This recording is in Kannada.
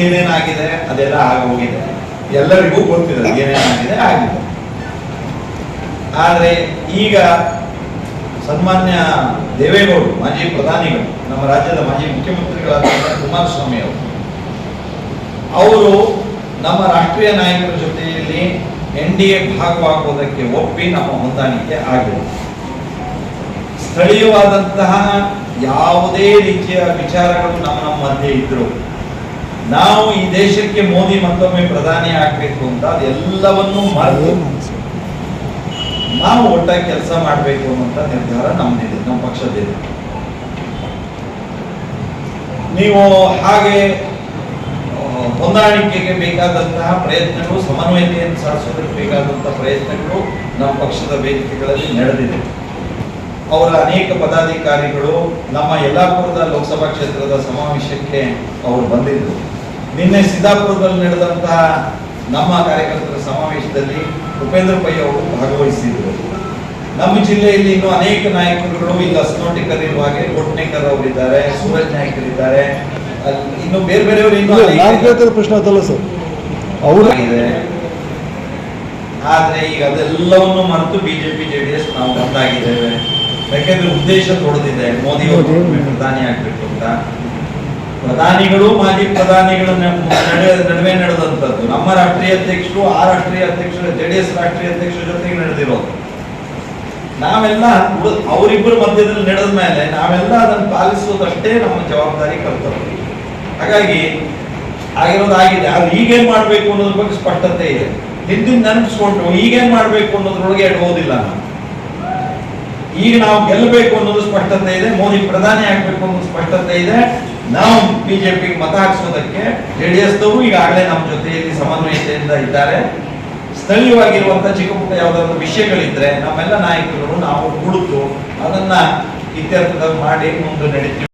ಹಿಂದೇನೇನಾಗಿದೆ ಅದೆಲ್ಲ ಆಗೋಗಿದೆ. ಎಲ್ಲರಿಗೂ ಗೊತ್ತಿದೆ ಏನೇನಾಗಿದೆ, ಆಗಿದೆ. ಆದರೆ ಈಗ ಸನ್ಮಾನ್ಯ ದೇವೇಗೌಡರು ಮಾಜಿ ಪ್ರಧಾನಿಗಳು, ನಮ್ಮ ರಾಜ್ಯದ ಮಾಜಿ ಮುಖ್ಯಮಂತ್ರಿಗಳಾದ ಕುಮಾರಸ್ವಾಮಿ ಅವರು ಅವರು ನಮ್ಮ ರಾಷ್ಟ್ರೀಯ ನಾಯಕರ ಜೊತೆಯಲ್ಲಿ ಎನ್ ಡಿ ಎ ಭಾಗವಾಗುವುದಕ್ಕೆ ಒಪ್ಪಿ ನಮ್ಮ ಹೊಂದಾಣಿಕೆ ಆಗಿದೆ. ಸ್ಥಳೀಯವಾದಂತಹ ಯಾವುದೇ ರೀತಿಯ ವಿಚಾರಗಳು ನಮ್ಮ ನಮ್ಮ ಮಧ್ಯೆ ಇದ್ರು ನಾವು ಈ ದೇಶಕ್ಕೆ ಮೋದಿ ಮತ್ತೊಮ್ಮೆ ಪ್ರಧಾನಿ ಆಗ್ಬೇಕು ಅಂತ ಅದೆಲ್ಲವನ್ನೂ ಮರೆತು ನಾವು ಒಟ್ಟಾಗಿ ಕೆಲಸ ಮಾಡಬೇಕು ಅನ್ನುವಂಥ ನಿರ್ಧಾರ ನಮ್ದಿದೆ, ನಮ್ಮ ಪಕ್ಷದಿದೆ ನೀವು ಹಾಗೆ ಹೊಂದಾಣಿಕೆಗೆ ಬೇಕಾದಂತಹ ಪ್ರಯತ್ನಗಳು, ಸಮನ್ವಯತೆಯನ್ನು ಸಾಧಿಸೋದಕ್ಕೆ ಬೇಕಾದಂತಹ ಪ್ರಯತ್ನಗಳು ನಮ್ಮ ಪಕ್ಷದ ವೇದಿಕೆಗಳಲ್ಲಿ ನಡೆದಿದೆ. ಅವರ ಅನೇಕ ಪದಾಧಿಕಾರಿಗಳು ನಮ್ಮ ಯಲ್ಲಾಪುರದ ಲೋಕಸಭಾ ಕ್ಷೇತ್ರದ ಸಮಾವೇಶಕ್ಕೆ ಅವರು ಬಂದಿದ್ದರು ನಿನ್ನೆ ಸಿದ್ದಾಪುರದಲ್ಲಿ ನಡೆದಂತಹ ನಮ್ಮ ಕಾರ್ಯಕರ್ತರ ಸಮಾವೇಶದಲ್ಲಿ ಉಪೇಂದ್ರ ಪೈ ಅವರು ಭಾಗವಹಿಸಿದ್ರು. ನಮ್ಮ ಜಿಲ್ಲೆಯಲ್ಲಿ ಇನ್ನು ಅನೇಕ ನಾಯಕರುಗಳು ಈಗ ಅಸ್ನೋಟಿಕರ್ ಇರುವ ಹಾಗೆ ಕೊಟ್ನೇಕರ್ ಅವರಿದ್ದಾರೆ ಸೂರಜ್ ಇದ್ದಾರೆ ಅಲ್ಲಿ ಇನ್ನು ಬೇರೆ ಬೇರೆಯವರು ಇನ್ನೂ ಪ್ರಶ್ನೆ ಅದಲ್ಲ ಸರ್. ಅವರು ಆಗಿದೆ. ಆದ್ರೆ ಈಗ ಅದೆಲ್ಲವನ್ನು ಮರೆತು ಬಿಜೆಪಿ ಜೆಡಿಎಸ್ ನಾವು ಒಂದಾಗಿದ್ದೇವೆ ಯಾಕೆಂದ್ರೆ ಉದ್ದೇಶ ದೊಡ್ಡದಿದೆ ಮೋದಿ ಅವರು ಪ್ರಧಾನಿ ಆಗ್ಬೇಕು ಅಂತ. ಪ್ರಧಾನಿಗಳು ಮಾಜಿ ಪ್ರಧಾನಿಗಳ ನಡುವೆ ನಡೆದಂಥದ್ದು. ನಡೆದಂತದ್ದು ನಮ್ಮ ರಾಷ್ಟ್ರೀಯ ಅಧ್ಯಕ್ಷರು ಆ ರಾಷ್ಟ್ರೀಯ ಅಧ್ಯಕ್ಷರು ಜೆಡಿಎಸ್ ರಾಷ್ಟ್ರೀಯ ಅಧ್ಯಕ್ಷರ ಜೊತೆಗೆ ನಡೆದಿರೋದು. ನಾವೆಲ್ಲ ಅವರಿಬ್ಬರ ಮಧ್ಯದಲ್ಲಿ ನಡೆದ ಮೇಲೆ ನಾವೆಲ್ಲ ಅದನ್ನು ಪಾಲಿಸುವುದಷ್ಟೇ ನಮ್ಮ ಜವಾಬ್ದಾರಿ ಕರ್ತವ್ಯ. ಹಾಗಾಗಿ ಆಗಿರೋದಾಗಿದೆ. ಆದ್ರೆ ಈಗೇನ್ ಮಾಡ್ಬೇಕು ಅನ್ನೋದ್ರ ಬಗ್ಗೆ ಸ್ಪಷ್ಟತೆ ಇದೆ. ಹಿಂದಿನ ನೆನಪಿಸ್ಕೊಂಡು ಈಗೇನ್ ಮಾಡ್ಬೇಕು ಅನ್ನೋದ್ರೊಳಗೆ ಎಡುವುದಿಲ್ಲ ನಾವು ಈಗ ನಾವು ಗೆಲ್ಲಬೇಕು ಅನ್ನೋದು ಸ್ಪಷ್ಟತೆ ಇದೆ, ಮೋದಿ ಪ್ರಧಾನಿ ಆಗ್ಬೇಕು ಅನ್ನೋದು ಸ್ಪಷ್ಟತೆ ಇದೆ. ನಾವು ಬಿಜೆಪಿಗೆ ಮತ ಹಾಕ್ಸೋದಕ್ಕೆ ಜೆಡಿಎಸ್ ದವರು ಈಗಾಗಲೇ ನಮ್ಮ ಜೊತೆಯಲ್ಲಿ ಸಮನ್ವಯತೆಯಿಂದ ಇದ್ದಾರೆ. ಸ್ಥಳೀಯವಾಗಿರುವಂತಹ ಚಿಕ್ಕ ಪುಟ್ಟ ಯಾವ್ದಾದ್ರು ವಿಷಯಗಳಿದ್ರೆ ನಮ್ಮೆಲ್ಲ ನಾಯಕರು ನಾವು ಕುಳಿತು ಅದನ್ನ ಇತ್ಯರ್ಥ ಮಾಡಿ ಮುಂದೆ ನಡೀತೀವಿ.